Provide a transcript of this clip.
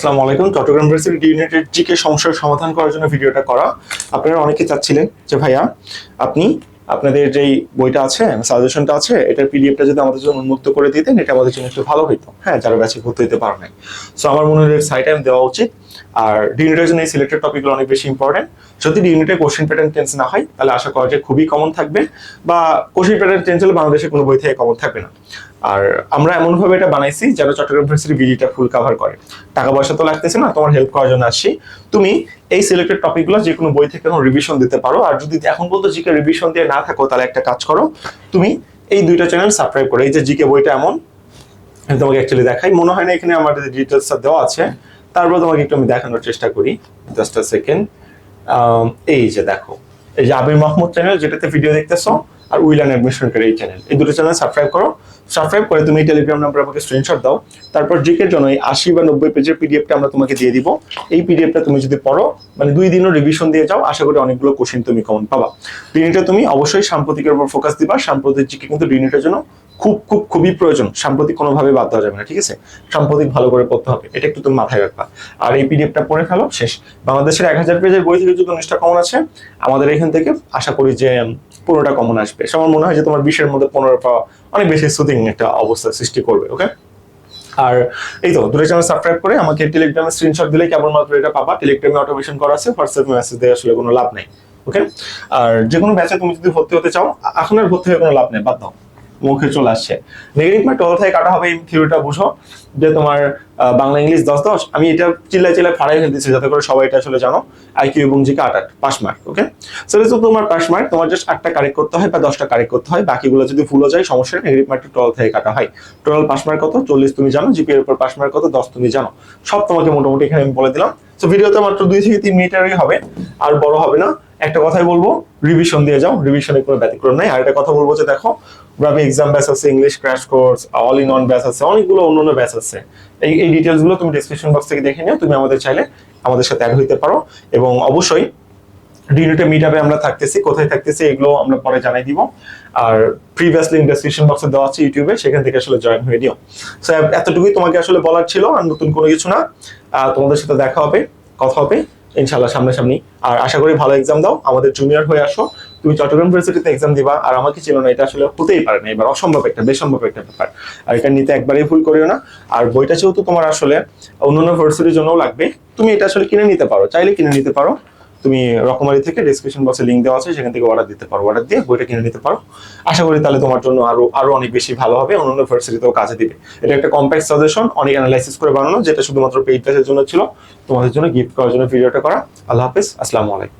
আসসালামু আলাইকুম। চট্টগ্রাম ইউনিটের জিকে সমস্যার সমাধান করার জন্য ভিডিওটা করা। আপনারা অনেকে চাচ্ছিলেন যে, ভাইয়া, আপনি আপনাদের যেই বইটা আছে, সাজেশনটা আছে, এটার পিডিএফটা যদি আমাদের জন্য উন্মুক্ত করে দিতেন এটা আমাদের জন্য একটু ভালো হইতো। হ্যাঁ যারা ব্যাচে ভর্তি হতে পারে নাই। সো আমার মনে হয় সাইড টাইম দেওয়া উচিত। আর ডিউনিটের জন্য এই সিলেক্টেড টপিকগুলো অনেক বেশি ইম্পর্টেন্ট যদি ডি ইউনিটের কোশ্চেন প্যাটার্ন চেঞ্জ না হয়, তাহলে আশা করা যায় খুবই কমন থাকবে। বা কোশ্চেন প্যাটার্ন চেঞ্জ হলে বাংলাদেশে কোনো বই থেকে কমন থাকবে না। আর আমরা এমনভাবে এটা বানাইছি যেন চট্টগ্রাম ইউনিভার্সিটি বিজিটা ফুল কভার করে। টাকা পয়সা তো লাগতেছে না, তোমার হেল্প করার জন্য আসছি। তুমি এই সিলেক্টেড টপিকগুলো যে কোনো বই থেকে রিভিশন দিতে পারো, আর যদি এখন বলতো জিকে রিভিশন দিয়ে না থাকো, তাহলে একটা কাজ করো, তুমি এই দুইটা চ্যানেল সাবস্ক্রাইব করো। এই যে জিকে বইটা এমন, আমি তোমাকে অ্যাকচুয়ালি দেখাই। মনে হয় না এখানে আমার ডিটেলসটা দেওয়া আছে, তারপর তোমাকে একটু আমি দেখানোর চেষ্টা করি। জাস্ট আ সেকেন্ড এই যে দেখো, এই যে আবির মাহমুদ চ্যানেল যেটাতে ভিডিও দেখতেছো আর উইলান অ্যাডমিশন করে এই চ্যানেল এই দুটো চ্যানেল সাবস্ক্রাইব করো। সাবস্ক্রাইব করে তুমি টেলিগ্রাম নাম্বার আমাকে স্ক্রিনশট দাও। তারপর জিকের জন্য এই আশি বা নব্বই পেজের পিডিএফটা আমরা তোমাকে দিয়ে দিব। এই পিডিএফটা তুমি যদি পড়ো মানে দুই দিনও রিভিশন দিয়ে যাও, আশা করি অনেকগুলো কোশ্চিন তুমি কমন পাবা। ডিনিটা তুমি অবশ্যই সাম্প্রতিকের উপর ফোকাস দিবা। সাম্প্রতিক জিকে কিন্তু ডিনিটার জন্য খুব খুব, খুবই প্রয়োজন। সাম্প্রতিক কোনোভাবে বাদ দেওয়া যাবে না, ঠিক আছে? সাম্প্রতিক ভালো করে পড়তে হবে, এটা একটু তুমি মাথায় রাখবা। আর এই পিডিএফটা পড়ে ফেলো, শেষ। বাংলাদেশের এক হাজার পেজের বই থেকে যদি উনিশটা কমন আছে, আমাদের এখান থেকে আশা করি যে পনেরোটা কমন আসবে। আমার মনে হয় যে তোমার বিশের মধ্যে পনেরো পাওয়া অনেক বেশি সুদিং একটা অবস্থা সৃষ্টি করবে ওকে আর এই তো দুটো চ্যানেল সাবস্ক্রাইব করে আমাকে টেলিগ্রামে স্ক্রিনশট দিলে কেবলমাত্র এটা পাবা। টেলিগ্রামে অটোমেশন করা আছে হোয়াটসঅ্যাপে মেসেজ দিয়ে আসলে কোনো লাভ নেই ওকে আর যে কোনো ব্যাচে তুমি যদি ভর্তি হতে চাও এখন আর ভর্তি হয়ে কোনো লাভ নেই, বাদ দাও। মুখে চলে আসছে। নেগেটিভ মার্ক টল থেকে কাটা হবে এই থিওরিটা বুঝো। যে তোমার বাংলা ইংলিশ দশ দশ আমি এটা চিল্লায় চিল্লায় ফাড়াই ফেলতেছি যাতে করে সবাই এটা আসলে জানো। আইকিউ এবং জিকে আট আট পাঁচ মার্ক ওকে সেটা তো তোমার পাঁচ মার্ক তোমার জাস্ট আটটা কারেক্ট করতে হয় বা দশটা কারেক্ট করতে হয়। বাকিগুলো যদি ভুলও যায়, সমস্যা নেগেটিভ মার্কটা টল থেকে কাটা হয়। টোটাল পাঁচ মার্ক কত? চল্লিশ তুমি জানো জিপি এর উপর পাঁচ মার্ক কত? দশ তুমি জানো। সব তোমাকে মোটামুটি এখানে আমি বলে দিলাম। তো ভিডিওতে মাত্র দুই থেকে তিন মিনিটেরই হবে, আর বড় হবে না। একটা কথাই বলব রিভিশন দিয়ে যাও রিভিশনে কোনো ব্যতিক্রম নাই। আর একটা কথা বলব যে দেখো গ্রামে এক্সাম ব্যাচ আছে English crash course all in one batch আছে, অনেকগুলো অন্য অন্য ব্যাচ আছে। এই এই ডিটেলসগুলো তুমি ডিসক্রিপশন বক্স থেকে দেখে নিও, তুমি আমাদের চাইলে আমাদের সাথে অ্যাড হইতে পারো। এবং অবশ্যই ডিউনিটে মিট আপে আমরা থাকতেছি, কোথায় থাকতেছি, এগুলো আমরা পরে জানাই দিব। আর প্রিভিয়াস লিঙ্ক ডেসক্রিপশন বক্সে দেওয়া আছে ইউটিউবে, সেখান থেকে আসলে জয়েন হয়ে নিও। সো এতটুকুই তোমাকে আসলে বলার ছিল, আর নতুন কোনো কিছু না। তোমাদের সাথে দেখা হবে, কথা হবে। ইনশাল্লাহ সামনাসামনি। আর আশা করি ভালো এক্সাম দাও। আমাদের জুনিয়র হয়ে আসো। তুমি চট্টগ্রাম ইউনিভার্সিটিতে এক্সাম দিবা। আর আমাকে ছিল না, এটা আসলে হতেই পারে না। এবার অসম্ভব একটা, বেসম্ভব একটা ব্যাপার। আর এটা নিতে একবারেই ভুল করিও না। আর বইটা যেহেতু তোমার আসলে অন্যান্য ভার্সিটির জন্যও লাগবে, তুমি এটা আসলে কিনে নিতে পারো। চাইলে কিনে নিতে পারো। তুমি রকমারি থেকে ডিসক্রিপশন বক্সে লিঙ্ক দেওয়া আছে, সেখান থেকে অর্ডার দিতে পারো। অর্ডার দিয়ে বইটা কিনে নিতে পারো। আশা করি তাহলে তোমার জন্য আরও আরও অনেক বেশি ভালো হবে অন্যান্য ভার্সিটিতেও কাজে দিবে। এটা একটা কম্প্যাক্ট সাজেশন অনেক অ্যানালাইসিস করে বানানো, যেটা শুধুমাত্র পেইড ক্লাসের জন্য ছিল। তোমাদের জন্য গিফট করার জন্য ভিডিওটা করা। আল্লাহ হাফিজ, আসসালামু আলাইকুম।